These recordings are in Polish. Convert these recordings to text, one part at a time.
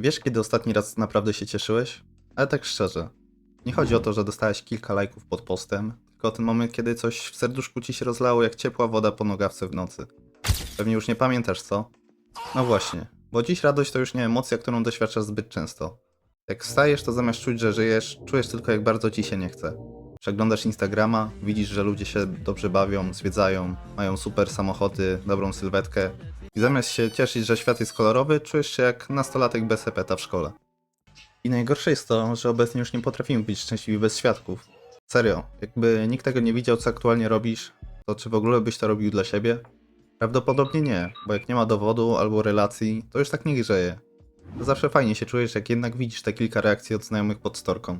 Wiesz, kiedy ostatni raz naprawdę się cieszyłeś? Ale tak szczerze. Nie chodzi o to, że dostałeś kilka lajków pod postem, tylko o ten moment, kiedy coś w serduszku ci się rozlało jak ciepła woda po nogawce w nocy. Pewnie już nie pamiętasz, co? No właśnie, bo dziś radość to już nie emocja, którą doświadczasz zbyt często. Jak wstajesz, to zamiast czuć, że żyjesz, czujesz tylko jak bardzo ci się nie chce. Przeglądasz Instagrama, widzisz, że ludzie się dobrze bawią, zwiedzają, mają super samochody, dobrą sylwetkę i zamiast się cieszyć, że świat jest kolorowy, czujesz się jak nastolatek bez epeta w szkole. I najgorsze jest to, że obecnie już nie potrafimy być szczęśliwi bez świadków. Serio, jakby nikt tego nie widział, co aktualnie robisz, to czy w ogóle byś to robił dla siebie? Prawdopodobnie nie, bo jak nie ma dowodu albo relacji, to już tak nie grzeje. Zawsze fajnie się czujesz, jak jednak widzisz te kilka reakcji od znajomych pod storką.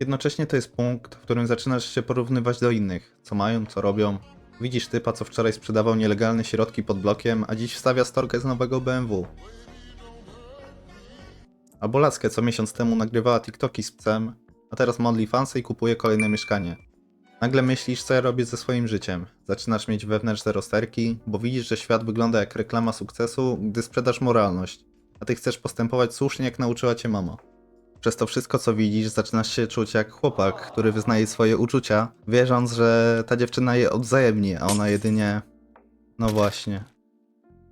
Jednocześnie to jest punkt, w którym zaczynasz się porównywać do innych, co mają, co robią. Widzisz typa, co wczoraj sprzedawał nielegalne środki pod blokiem, a dziś wstawia storkę z nowego BMW. Albo laskę, co miesiąc temu nagrywała TikToki z psem, a teraz modli fansy i kupuje kolejne mieszkanie. Nagle myślisz, co ja robię ze swoim życiem. Zaczynasz mieć wewnętrzne rozterki, bo widzisz, że świat wygląda jak reklama sukcesu, gdy sprzedasz moralność, a ty chcesz postępować słusznie, jak nauczyła cię mama. Przez to wszystko, co widzisz, zaczynasz się czuć jak chłopak, który wyznaje swoje uczucia, wierząc, że ta dziewczyna je odwzajemni, a ona jedynie. No właśnie.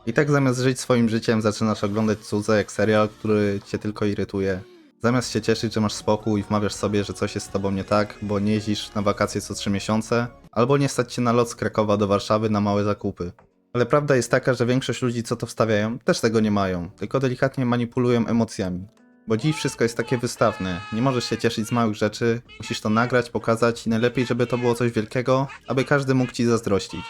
I tak zamiast żyć swoim życiem, zaczynasz oglądać cudze jak serial, który cię tylko irytuje. Zamiast się cieszyć, że masz spokój i wmawiasz sobie, że coś jest z tobą nie tak, bo nie jeździsz na wakacje co 3 miesiące, albo nie stać się na lot z Krakowa do Warszawy na małe zakupy. Ale prawda jest taka, że większość ludzi, co to wstawiają, też tego nie mają, tylko delikatnie manipulują emocjami. Bo dziś wszystko jest takie wystawne. Nie możesz się cieszyć z małych rzeczy, musisz to nagrać, pokazać i najlepiej, żeby to było coś wielkiego, aby każdy mógł ci zazdrościć.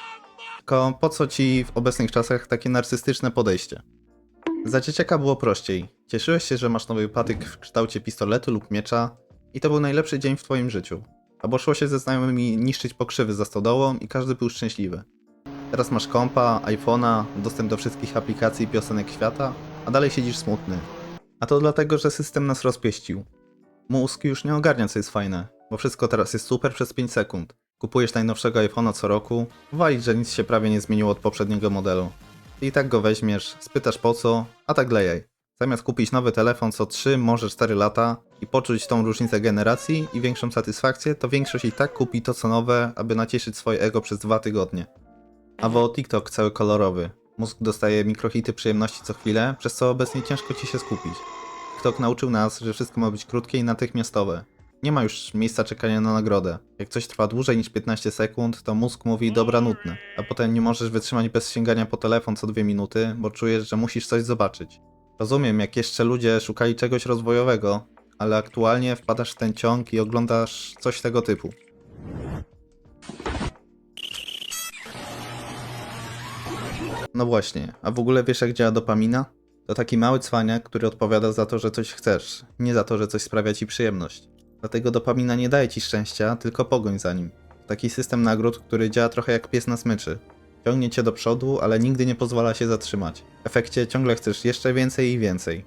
Tylko po co ci w obecnych czasach takie narcystyczne podejście? Za dzieciaka było prościej. Cieszyłeś się, że masz nowy patyk w kształcie pistoletu lub miecza i to był najlepszy dzień w twoim życiu. Albo szło się ze znajomymi niszczyć pokrzywy za stodołą i każdy był szczęśliwy. Teraz masz kompa, iPhone'a, dostęp do wszystkich aplikacji i piosenek świata, a dalej siedzisz smutny. A to dlatego, że system nas rozpieścił. Mózg już nie ogarnia, co jest fajne, bo wszystko teraz jest super przez 5 sekund. Kupujesz najnowszego iPhone'a co roku, walić, że nic się prawie nie zmieniło od poprzedniego modelu. I tak go weźmiesz, spytasz po co, a tak lejaj. Zamiast kupić nowy telefon co 3, może 4 lata i poczuć tą różnicę generacji i większą satysfakcję, to większość i tak kupi to co nowe, aby nacieszyć swoje ego przez 2 tygodnie. A bo TikTok cały kolorowy. Mózg dostaje mikrohity przyjemności co chwilę, przez co obecnie ciężko ci się skupić. TikTok nauczył nas, że wszystko ma być krótkie i natychmiastowe. Nie ma już miejsca czekania na nagrodę. Jak coś trwa dłużej niż 15 sekund, to mózg mówi dobra nudne, a potem nie możesz wytrzymać bez sięgania po telefon co dwie minuty, bo czujesz, że musisz coś zobaczyć. Rozumiem, jak jeszcze ludzie szukali czegoś rozwojowego, ale aktualnie wpadasz w ten ciąg i oglądasz coś tego typu. No właśnie, a w ogóle wiesz jak działa dopamina? To taki mały cwaniak, który odpowiada za to, że coś chcesz, nie za to, że coś sprawia ci przyjemność. Dlatego dopamina nie daje ci szczęścia, tylko pogoń za nim. Taki system nagród, który działa trochę jak pies na smyczy. Ciągnie cię do przodu, ale nigdy nie pozwala się zatrzymać. W efekcie ciągle chcesz jeszcze więcej i więcej.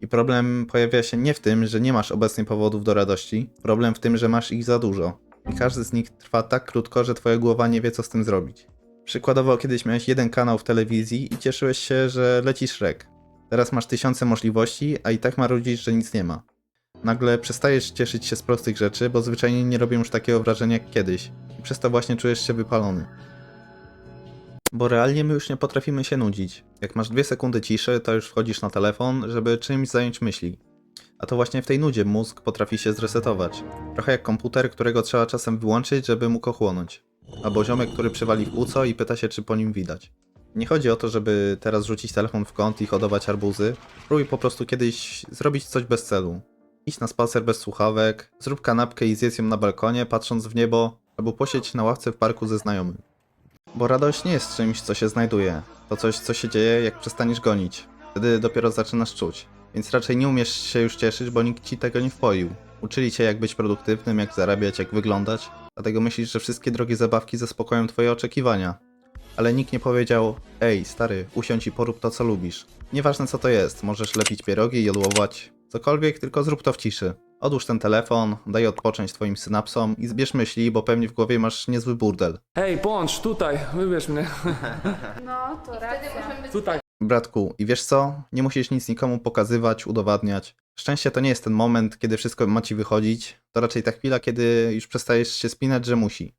I problem pojawia się nie w tym, że nie masz obecnie powodów do radości, problem w tym, że masz ich za dużo. I każdy z nich trwa tak krótko, że twoja głowa nie wie co z tym zrobić. Przykładowo kiedyś miałeś jeden kanał w telewizji i cieszyłeś się, że leci Shrek. Teraz masz tysiące możliwości, a i tak marudzisz, że nic nie ma. Nagle przestajesz cieszyć się z prostych rzeczy, bo zwyczajnie nie robią już takiego wrażenia jak kiedyś. I przez to właśnie czujesz się wypalony. Bo realnie my już nie potrafimy się nudzić. Jak masz dwie sekundy ciszy, to już wchodzisz na telefon, żeby czymś zająć myśli. A to właśnie w tej nudzie mózg potrafi się zresetować. Trochę jak komputer, którego trzeba czasem wyłączyć, żeby mógł ochłonąć. Albo ziomek, który przywali w płuco i pyta się, czy po nim widać. Nie chodzi o to, żeby teraz rzucić telefon w kąt i hodować arbuzy. Spróbuj po prostu kiedyś zrobić coś bez celu. Idź na spacer bez słuchawek, zrób kanapkę i zjedz ją na balkonie, patrząc w niebo, albo posiedź na ławce w parku ze znajomym. Bo radość nie jest czymś, co się znajduje. To coś, co się dzieje, jak przestaniesz gonić. Wtedy dopiero zaczynasz czuć. Więc raczej nie umiesz się już cieszyć, bo nikt ci tego nie wpoił. Uczyli cię, jak być produktywnym, jak zarabiać, jak wyglądać. Dlatego myślisz, że wszystkie drogie zabawki zaspokoją twoje oczekiwania. Ale nikt nie powiedział, ej, stary, usiądź i porób to, co lubisz. Nieważne co to jest, możesz lepić pierogi i odłować. Cokolwiek, tylko zrób to w ciszy. Odłóż ten telefon, daj odpocząć twoim synapsom i zbierz myśli, bo pewnie w głowie masz niezły burdel. Hej, bądź tutaj, wybierz mnie. No, to racja. Tutaj. Bratku, i wiesz co? Nie musisz nic nikomu pokazywać, udowadniać. Szczęście to nie jest ten moment, kiedy wszystko ma ci wychodzić. To raczej ta chwila, kiedy już przestajesz się spinać, że musi.